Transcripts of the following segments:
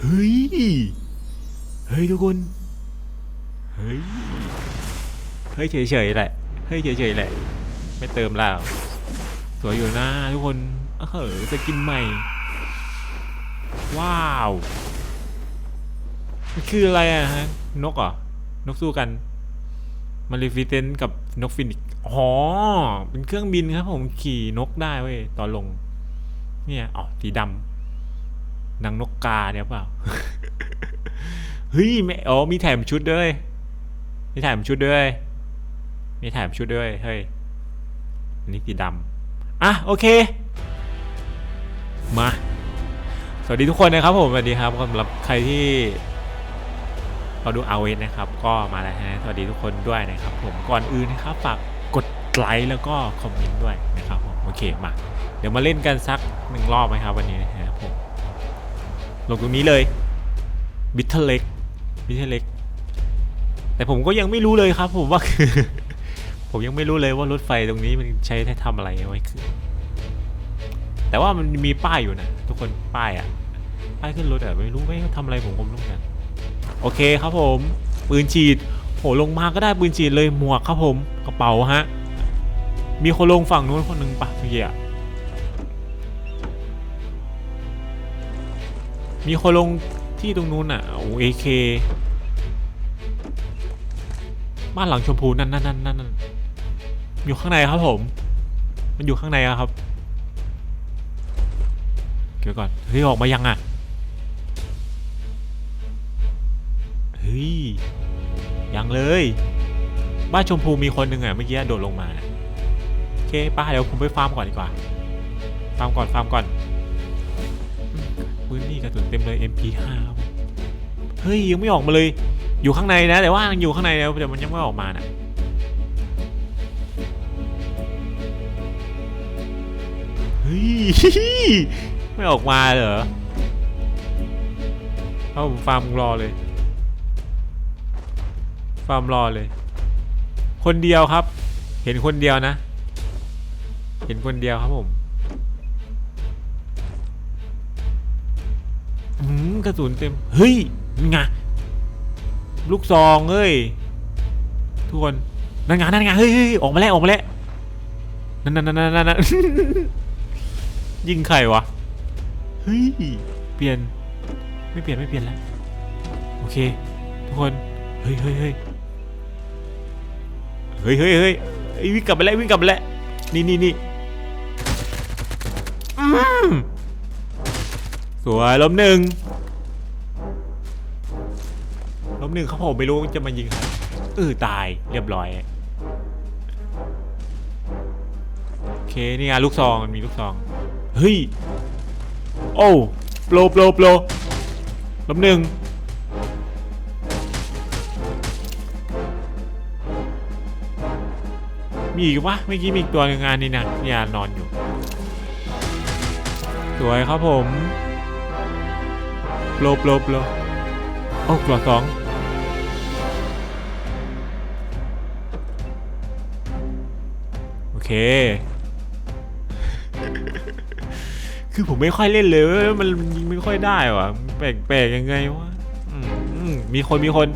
เฮ้ย เฮ้ยทุกคน เฮ้ย เฮ้ยเฉยๆแหละ เฮ้ยเฉยๆแหละ ไม่เติมแล้วสวยอยู่นะทุกคน เออจะกินใหม่ ว้าวมันคืออะไรอะฮะ นกเหรอ นกสู้กัน มาริฟิเทนกับนกฟินิกอ๋อ เป็นเครื่องบินครับผมขี่นกได้เว้ย ตอนลง เนี่ย อ๋อ สีดำ นางนกกาเนี่ยเปล่า เฮ้ยแม่อ๋อมีแถมชุดด้วย มีแถมชุดด้วย มีแถมชุดด้วย เฮ้ย อันนี้สีดำอะโอเค มา สวัสดีทุกคนนะครับผม สวัสดีครับสำหรับใครที่เราดูเอาเวนะครับ ก็มาแล้วฮะ สวัสดีทุกคนด้วยนะครับ ผม ก่อนอื่นนะครับฝากกดไลค์แล้วก็คอมเมนต์ด้วยนะครับผม โอเคมา เดี๋ยวมาเล่นกันสักหนึ่งรอบไหมครับวันนี้นะครับผม ลงตรงนี้เลยบิทเทเล็กบิทเทเล็กแต่ผมก็ยังไม่รู้เลยครับ ผมว่าคือผมยังไม่รู้เลยว่ารถไฟตรงนี้มันใช้ให้ทำอะไรไว้คือแต่ว่ามันมีป้ายอยู่นะทุกคนป้ายอะป้ายขึ้นรถอะไม่รู้ไม่ทำอะไรผมก็ไม่รู้เหมือนกันโอเคครับผมปืนฉีดโหลงมาก็ได้ปืนฉีดเลยหมวกครับผมกระเป๋าฮะมีคนลงฝั่งนู้นคนหนึ่งปะเมื่อกี้อะ มีคนลงที่ตรงนู้นอะโอ้เอเคบ้านหลังชมพูนั่นนั่นนั่นนั่นอยู่ข้างในครับผม มันอยู่ข้างในอะครับเดี๋ยวก่อนเฮ้ยออกมายังอะเฮ้ยยังเลย บ้านชมพูมีคนหนึ่งอะเมื่อกี้โดดลงมาโอเคป้าเดี๋ยวผมไปฟาร์มก่อนดีกว่าฟาร์มก่อนฟาร์มก่อน เต็มเลย MP5 เฮ้ยยังไม่ออกมาเลย อยู่ข้างในนะแต่ว่ายังอยู่ข้างในแล้วแต่มันยังไม่ออกมาน่ะเฮ้ยไม่ออกมาเหรอเอาผมฟาร์มรอเลย ฟาร์มรอเลย คนเดียวครับ เห็นคนเดียวนะ เห็นคนเดียวครับผม กระสุนเต็ม เฮ้ยนี่ไงลูกซองเอ้ยทุกคนนั่นไงนั่นไงเฮ้ยเฮ้ยออกมาแล้วออกมาแล้วนั่นนั่นนั่นนั่นนั่นยิงใครวะเฮ้ยเปลี่ยนไม่เปลี่ยนไม่เปลี่ยนแล้วโอเค ทุกคนเฮ้ยเฮ้ยเฮ้ยเฮ้ยเฮ้ยเฮ้ยวิ่งกลับไปแล้ววิ่งกลับไปแล้วนี่นี่นี่สวยล้มหนึ่ง ล้มหนึ่งเขาผมไม่รู้จะมายิงใครเออตายเรียบร้อยโอเคนี่ไงลูกซองมันมีลูกซองเฮ้ยโอ้โปรโปรโปรลำหนึ่งมีอีกวะเมื่อกี้มีอีกตัวหนึงงานนี่นะเนี่นอนอยู่ สวยครับผมโปรโปรโปรโอ้กรอสอง เค คือผมไม่ค่อยเล่นเลยมันยิงไม่ค่อยได้ว่ะแปลกๆยังไงวะมีคนมีคน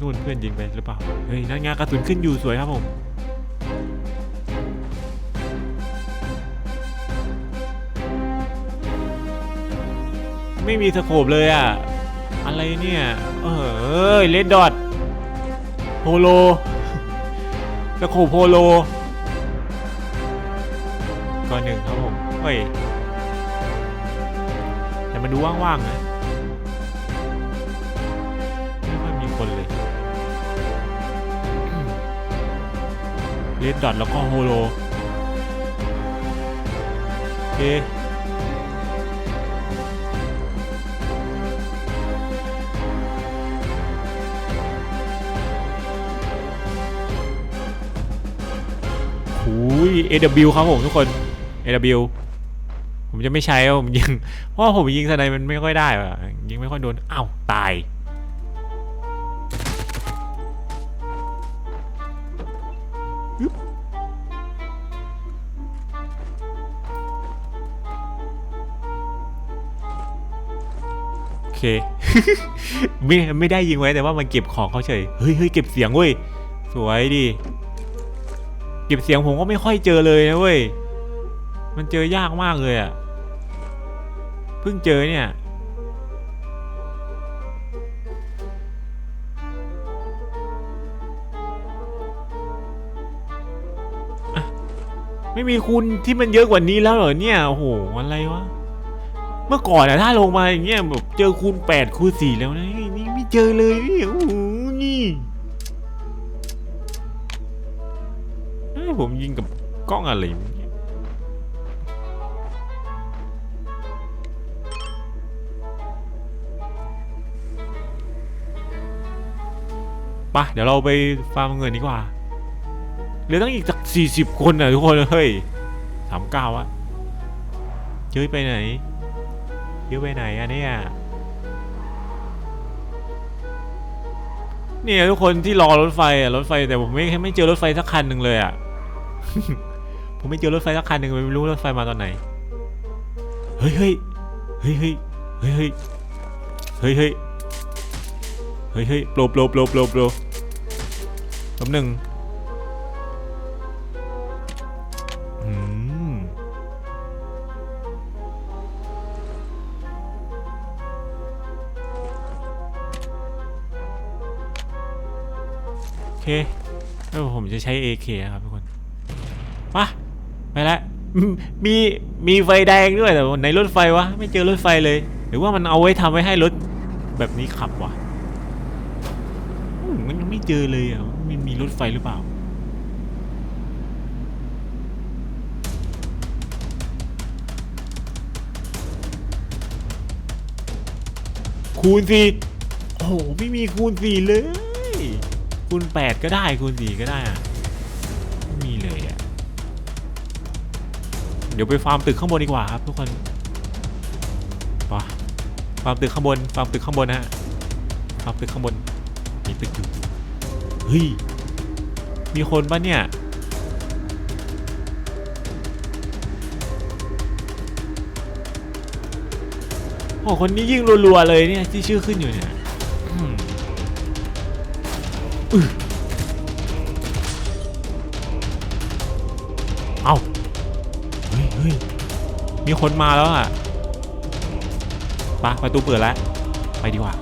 นู่นเพื่อนยิงไปหรือเปล่า เฮ้ยนั่นไงกระสุนขึ้นอยู่สวยครับผมไม่มีสโคปเลยอะอะไรเนี่ย เออเลดดอทโพโลสโคปโพโล ก่อนหนึ่งครับผมเฮ้ยแต่มันดูว่างๆนะไม่ค่อยมีคนเลยเลดดอทแล้วก็โฮโลโอเคหูย AW ครับผมทุกคน AW ผมจะไม่ใช้ผมยิง เพราะผมยิงสไนมันไม่ค่อยได้ว่ะยิงไม่ค่อยโดนอ้าวตายโอเคไม่ไม่ได้ยิงไว้แต่ว่ามันเก็บของเขาเฉยเฮ้ยเฮ้ยเก็บเสียงเว้ยสวยดิเก็บเสียงผมก็ไม่ค่อยเจอเลยนะเว้ย มันเจอยากมากเลยอะเพิ่งเจอเนี่ย ไม่มีคุณที่มันเยอะกว่านี้แล้วเหรอเนี่ยโอ้โหอะไรวะเมื่อก่อนอะถ้าลงมาอย่างเงี้ยแบบเจอคูณแปดคูณสี่แล้วนะนี่นี่ไม่เจอเลยนี่โอ้โหนี่เอ้ยผมยิงกับกล้องอะไร ปะเดี๋ยวเราไปฟาร์มเงินดีกว่าเหลือตั้งอีกสักสี่สิบคนอะทุกคนเฮ้ยสามเก้าอะเย้ยไปไหนเยอะไปไหนอะเนี่ยเนี่ยทุกคนที่รอรถไฟอะรถไฟแต่ผมไม่ไม่เจอรถไฟสักคันหนึ่งเลยอะผมไม่เจอรถไฟสักคันหนึ่งไม่รู้รถไฟมาตอนไหนเฮ้ยเฮ้ยเฮ้ยเฮ้ยเฮ้ยเฮ้ยเฮ้ยเฮ้ยเฮ้ยเฮ้ยโปรโปรโปรโปรโปร ลำหนึ่งอืมโอเคแล้วผมจะใช้ AK ครับทุกคนมาไปแล้วมีมีไฟแดงด้วยแต่ในรถไฟวะ ไม่เจอรถไฟเลย หรือว่ามันเอาไว้ทำไว้ให้รถแบบนี้ขับวะ เจอเลยอะมันมีรถไฟหรือเปล่า คูณสี่โอ้โหไม่มีคูณสี่เลย คูณแปดก็ได้คูณสี่ก็ได้อะไม่มีเลยอะ เดี๋ยวไปฟาร์มตึกข้างบนดีกว่าครับทุกคนไปฟาร์มตึกข้างบนฟาร์มตึกข้างบนฮะฟาร์มตึกข้างบนมีตึกอยู่ เฮ้ย มีคนปะเนี่ย โอ้คนนี้ยิ่งรัวๆเลยเนี่ยที่ชื่อขึ้นอยู่เนี่ยอืมอื้อเอาเฮ้ยเฮ้ยมีคนมาแล้วอะไปะประตูเปิดแล้ว ไปดีกว่า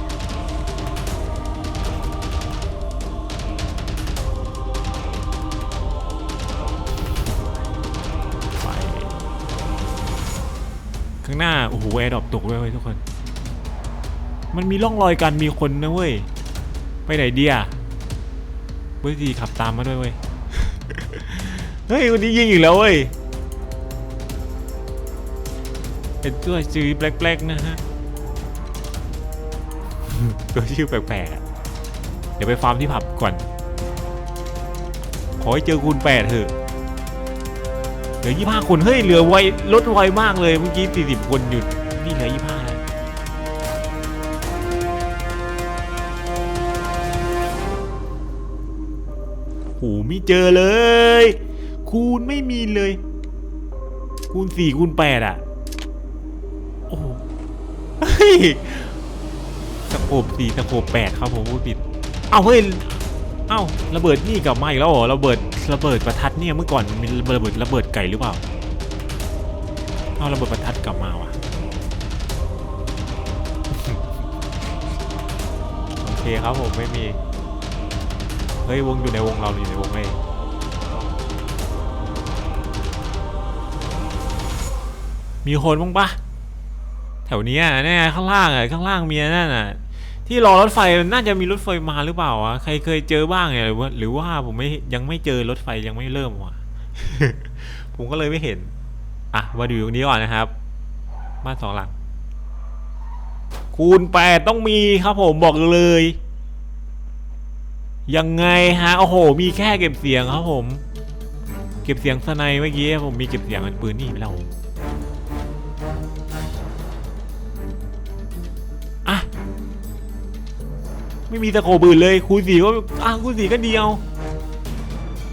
ข้างหน้า โอ้โหแอร์ดรอปตกด้วยเว้ยทุกคน มันมีร่องรอยการมีคนนะเว้ย ไปไหนเดียเว้ยดีขับตามมาด้วยเว้ย เฮ้ยคนนี้ยิงอีกแล้วเว้ยเป็นตัวชื่อแปลกๆนะฮะ ตัวชื่อแปลกๆอะเดี๋ยวไปฟาร์มที่ผับก่อน ขอให้เจอคูณแปดเถอะ เหลือยี่ห้าคน เฮ้ย เหลือไวลดไวมากเลย เมื่อกี้สี่สิบคนหยุด นี่เหลือยี่ห้าโหไม่เจอเลย คูณไม่มีเลย คูณสี่คูณแปดอะ โอ้เฮ้ยตะโขบสี่ตะโขบแปดครับผมพูดผิด เอ้าเฮ้ย เอ้าระเบิดนี่กลับมาอีกแล้วเหรอระเบิด ระเบิดประทัดเนี่ยเมื่อก่อนมันมีระเบิดระเบิดไก่หรือเปล่าเอาระเบิดประทัดกลับมาว่ะโอเคครับผมไม่มีเฮ้ยวงอยู่ในวงเราอยู่ในวงเฮ้ยมีคนบ้างปะแถวเนี้ยเนี่ยข้างล่างอะข้างล่างมีนั่นอะ ที่รอรถไฟน่าจะมีรถไฟมาหรือเปล่าวะใครเคยเจอบ้างเนี่ยหรือว่าหรือว่าผมไม่ยังไม่เจอรถไฟยังไม่เริ่มวะผมก็เลยไม่เห็น อะมาดูตรงนี้ก่อนนะครับบ้านสองหลัง คูณแปดต้องมีครับผมบอกเลย ยังไงฮะโอ้โห มีแค่เก็บเสียงครับผม เก็บเสียงสไนเมื่อกี้ผมมีเก็บเสียงเป็นปืนนี่ไปแล้ว ไม่มีตะโขบอื่นเลยคูณสี่ก็อะคูณสี่ก็เดียว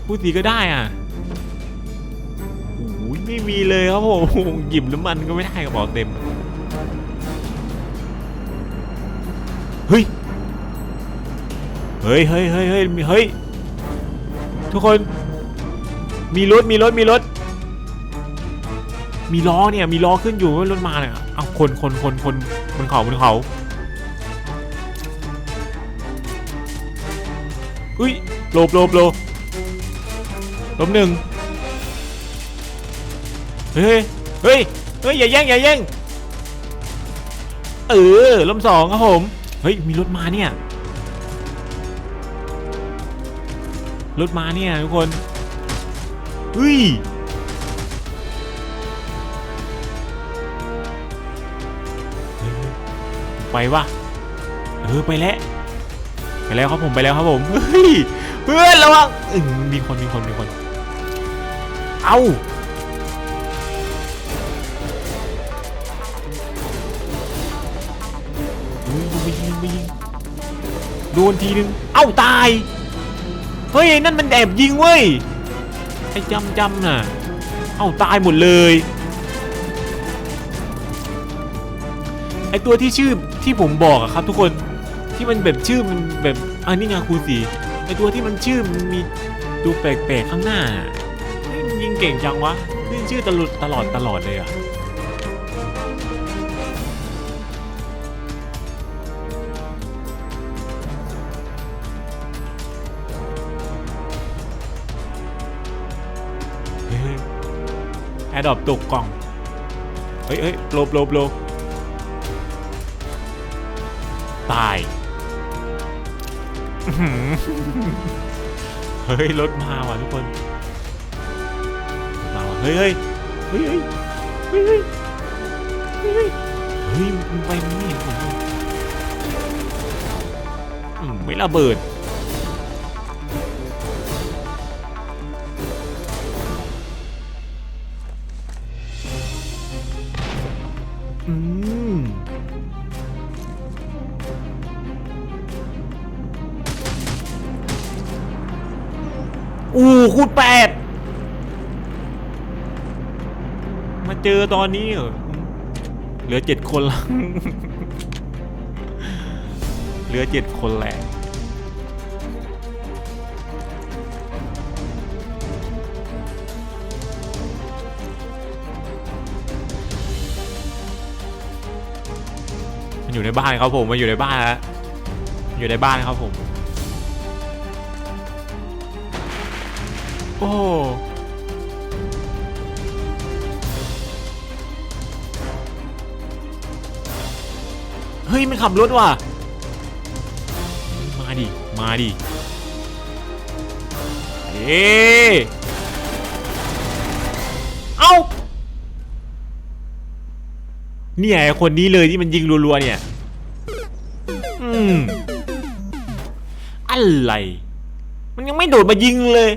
คูณสี่ก็ได้อะโอ้ยไม่มีเลยครับผมหยิบน้ำมันก็ไม่ได้กระเป๋าเต็มเฮ้ยเฮ้ยเฮ้ยเฮ้ยเฮ้ยเฮ้ยทุกคน มีรถมีรถมีรถ มีล้อเนี่ยมีล้อขึ้นอยู่ว่ารถมาเนี่ยเอาคนคนคนคนบนเขาบนเขา อุ้ยโลบโลบโลบลบหนึ่งเฮ้ยเฮ้ยเฮ้ยอย่าแย่งอย่าแย่งเออล้มสองครับผมเฮ้ยมีรถมาเนี่ยรถมาเนี่ยทุกคนเฮ้ยไปวะเออไปแล้ว ไปแล้วครับผมไปแล้วครับผมเฮ้ยเพื่อนระวังมีคนมีคนมีคน เอาเฮ้ยยิงไปยิงไปยิงโดนทีนึง เอ้าตาย เฮ้ยนั่นมันแอบยิงเว้ยไอ้จำจำน่ะ เอ้าตายหมดเลยไอตัวที่ชื่อที่ผมบอกอะครับทุกคน ที่มันแบบชื่อมันแบบอันนี้ไงคูสีไอตัวที่มันชื่อมันมีดูแปลกๆข้างหน้าเฮ้ยมันยิงเก่งจังวะขึ้นชื่อตลอดตลอดตลอดเลยอะเฮ้ยแอดดอปตกกล่อง เฮ้ยเฮ้ยโลบโลบโลบตาย เฮ้ย รถมาว่ะทุกคนมาว่ะเฮ้ยเฮ้ยเฮ้ยเฮ้ยเฮ้ยเฮ้ยเฮ้ยไมัไม่เห็นผมไม่ระเบิด ตอนนี้เหลือเจ็ดคนละเหลือเจ็ดคนแหละมันอยู่ในบ้านครับผมมันอยู่ในบ้านแล้วอยู่ในบ้านครับผม โอ้ เฮ้ยมันขับรถว่ะ มาดิ มาดิ เอ๊ะเอ้า เนี่ยไอ้คนนี้เลยที่มันยิงรัวๆเนี่ย อืม อะไร มันยังไม่โดดมายิงเลย